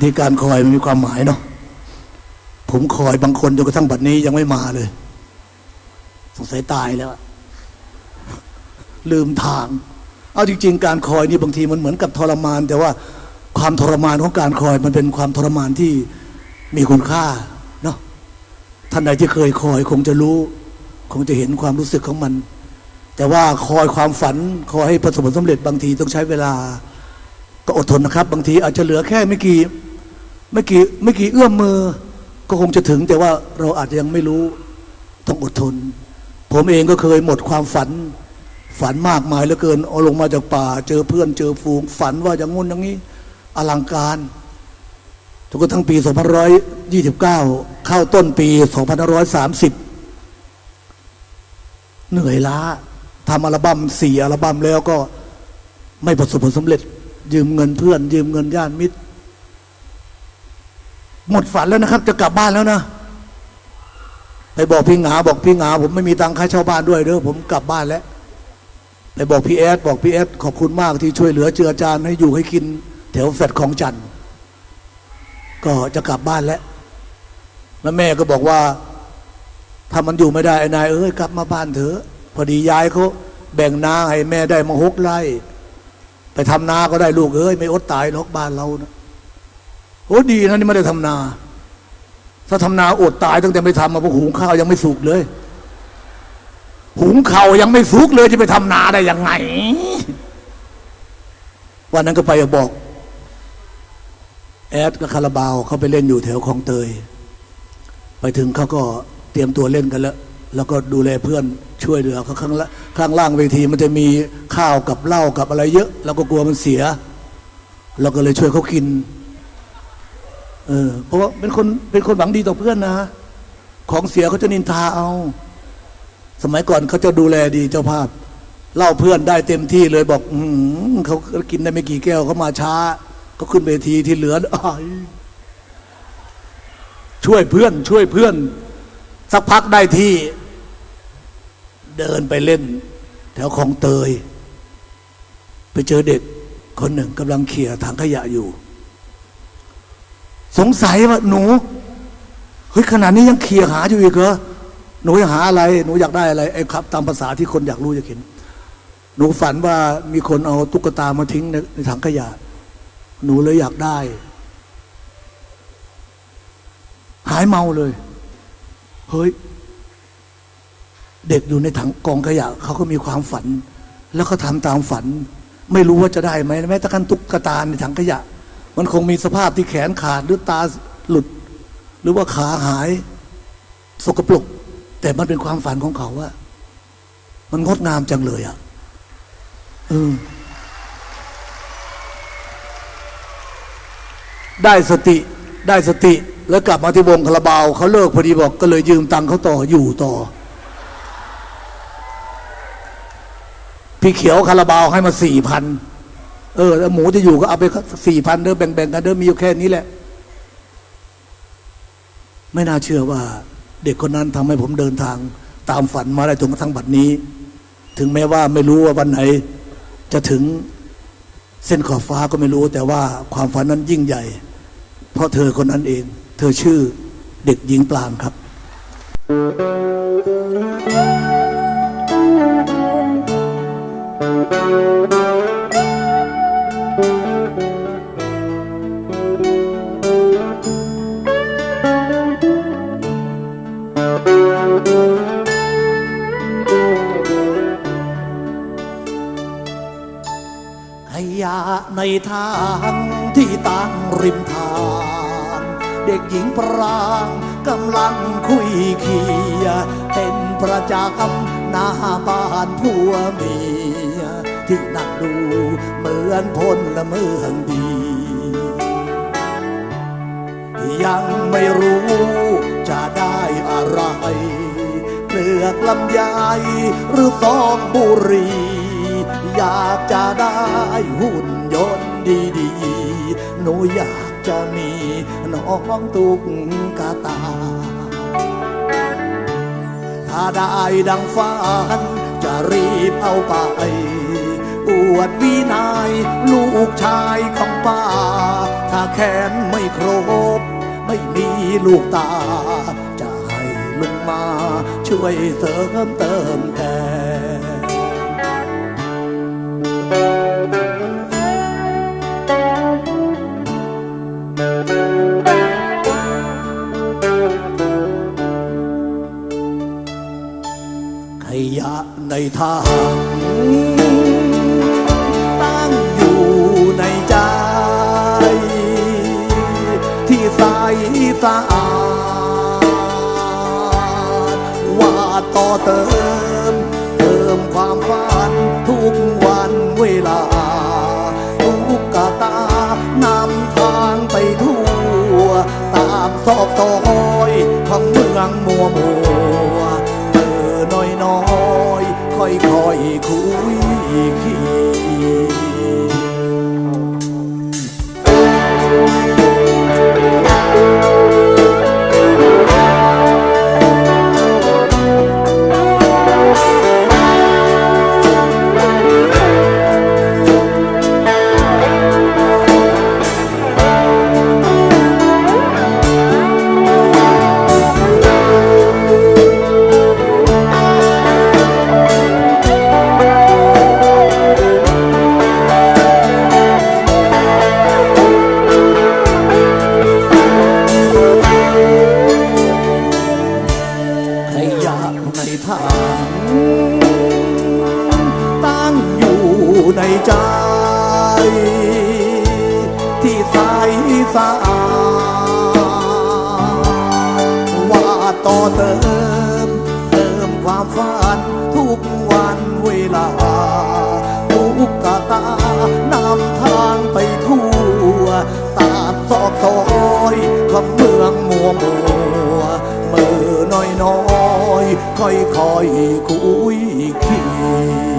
ที่การคอยมันมีความหมายเนาะผมคอยบางคนจนกระทั่งบัดนี้ยังไม่มาเลย สงสัยตายแล้ว ลืมทาง เอาจริง ๆ การคอยนี่บางทีมันเหมือนกับทรมาน แต่ว่าความทรมานของการคอยมันเป็นความทรมานที่มีคุณค่าเนาะท่านใดที่เคยคอย คงจะรู้ คงจะเห็นความรู้สึกของมัน แต่ว่าคอยความฝันคอยให้ประสบผลสำเร็จบางทีต้องใช้เวลาก็อดทนนะครับ บางทีอาจจะเหลือแค่ไม่กี่ ไม่กี่ไม่กี่เอื้อมมือ ก็คงจะถึง แต่ว่าเราอาจจะยังไม่รู้ต้องอดทน ผมเองก็เคยหมดความฝัน ฝันมากมายเหลือเกินเอาลงมาจากป่า เจอเพื่อนเจอฝูง ฝันว่าอย่างงุ่นอย่างนี้ อลังการจนกระทั่งปี2529 เข้าต้นปี 2530 เหนื่อยล้าทำอัลบั้มสี่อัลบั้มแล้วก็ไม่ประสบผลสำเร็จ ยืมเงินเพื่อน ยืมเงินญาติมิตร หมดฝันแล้วนะครับ จะกลับบ้านแล้วนะไปบอกพี่หงาบอกพี่หงาผมไม่มีตังค่าเช่าบ้านด้วยเด้อผมกลับบ้านแล้วไปบอกพี่แอดบอกพี่แอดขอบคุณมากที่ช่วยเหลือเจือจานให้อยู่ให้กิน แถวแฟดของจันทร์ก็จะกลับบ้านแล้ว แล้วแม่ก็บอกว่า ถ้ามันอยู่ไม่ได้ไอ้นายเอ้ยกลับมาบ้านเถอะ พอดียายเขาแบ่งนาให้แม่ได้มาหกไร่ไปทำนาก็ได้ลูกเอ้ยไม่อดตายหรอกบ้านเรานะ โอ้ดีนะนี่ไม่ได้ทำนา ถ้าทำนาอดตายตั้งแต่ไม่ทำมาเพราะหุงข้าวยังไม่สุกเลย หุงข้าวยังไม่สุกเลยจะไปทำนาได้ยังไง วันนั้นก็ไปบอก แอดกับคาราบาวเขาไปเล่นอยู่แถวคลองเตย ไปถึงเขาก็เตรียมตัวเล่นกันแล้วแล้วก็ดูแลเพื่อนช่วยเหลือเขาข้างละข้างล่างเวทีมันจะมีข้าวกับเหล้ากับอะไรเยอะเราก็กลัวมันเสีย เราก็เลยช่วยเขากิน เออ เพราะว่าเป็นคนเป็นคนหวังดีต่อเพื่อนนะ ของเสียเขาจะนินทาเอา สมัยก่อนเขาจะดูแลดีเจ้าภาพเล่าเพื่อนได้เต็มที่เลยบอกอืเขากินได้ไม่กี่แก้วเขามาช้าก็ขึ้นเวทีที่เหลืออช่วยเพื่อน ช่วยเพื่อน สักพักได้ที่ เดินไปเล่น แถวคลองเตย ไปเจอเด็กคนหนึ่งกำลังเขี่ยถังขยะอยู่ สงสัยว่าหนูเฮ้ยขนาดนี้ยังเขี่ยหาอยู่อีกเหรอหนูอยากหาอะไร หนูอยากได้อะไรไอ้ครับ ตามภาษาที่คนอยากรู้อยากเห็น หนูฝันว่ามีคนเอาตุ๊กตามาทิ้งในในถังขยะ หนูเลยอยากได้ หายเมาเลย เฮ้ย เด็กอยู่ในถังกองขยะเขาก็มีความฝัน แล้วก็ทำตามฝัน ไม่รู้ว่าจะได้ไหมแม้แต่กันตุ๊กตาในถังขยะ มันคงมีสภาพที่แขนขาดหรือตาหลุด หรือว่าขาหาย สกปรกแต่มันเป็นความฝันของเขาว่ามันงดงามจังเลยอะ่ะเออได้สติได้สติแล้วกลับมาที่วงคาราบาวเขาเลิกพอดีบอกก็เลยยืมตังเขาต่ออยู่ต่อ พี่เขียวคาราบาวให้มาสี่พัน เออแล้วหมูจะอยู่ก็เอาไปสี่พันเด้อแบ่งๆกันเด้อมีอยู่แค่นี้แหละ ไม่น่าเชื่อว่า เด็กคนนั้นทำให้ผมเดินทาง ตามฝันมาได้จนกระทั่งบัดนี้ ถึงแม้ว่าไม่รู้ว่าวันไหน จะถึงเส้นขอบฟ้าก็ไม่รู้ แต่ว่าความฝันนั้นยิ่งใหญ่ เพราะเธอคนนั้นเอง เธอชื่อเด็กหญิงปลางครับข ทางที่ตั้งริมทาง เด็กหญิงปรางกำลังคุยเคียเป็นประจำหน้าบ้านผัวเมีย ที่นั่งดูเหมือนพลละเมืองดี ยังไม่รู้จะได้อะไรเปลือกลำไยหรือซองบุหรี อยากจะได้หุ่น นดีๆ หนูอยากจะมีน้องตุ๊กาตา ถ้าได้ดังฝันจะรีบเอาไป อวดวินายลูกชายของป้า ถ้าแขนไม่ครบ ไม่มีลูกตา จะให้ลุงมาช่วยเสริมเติมแทนขะอาดว่าต่อเติม เติมความฝันทุกวันเวลา ทุกกาตานำทางไปทั่ว ตามซอกซอยของเมืองมัวมัวเออน้อยน้อยค่อยค่อยๆคุยคีข ในทางตั้งอยู่ในใจ ที่ใสสะอาดว่าต่อเติม เติมความฝันทุกวันเวลา ทุกกตานำทางไปทั่วตามซอกซอย ค่อยค่อยๆคุยคี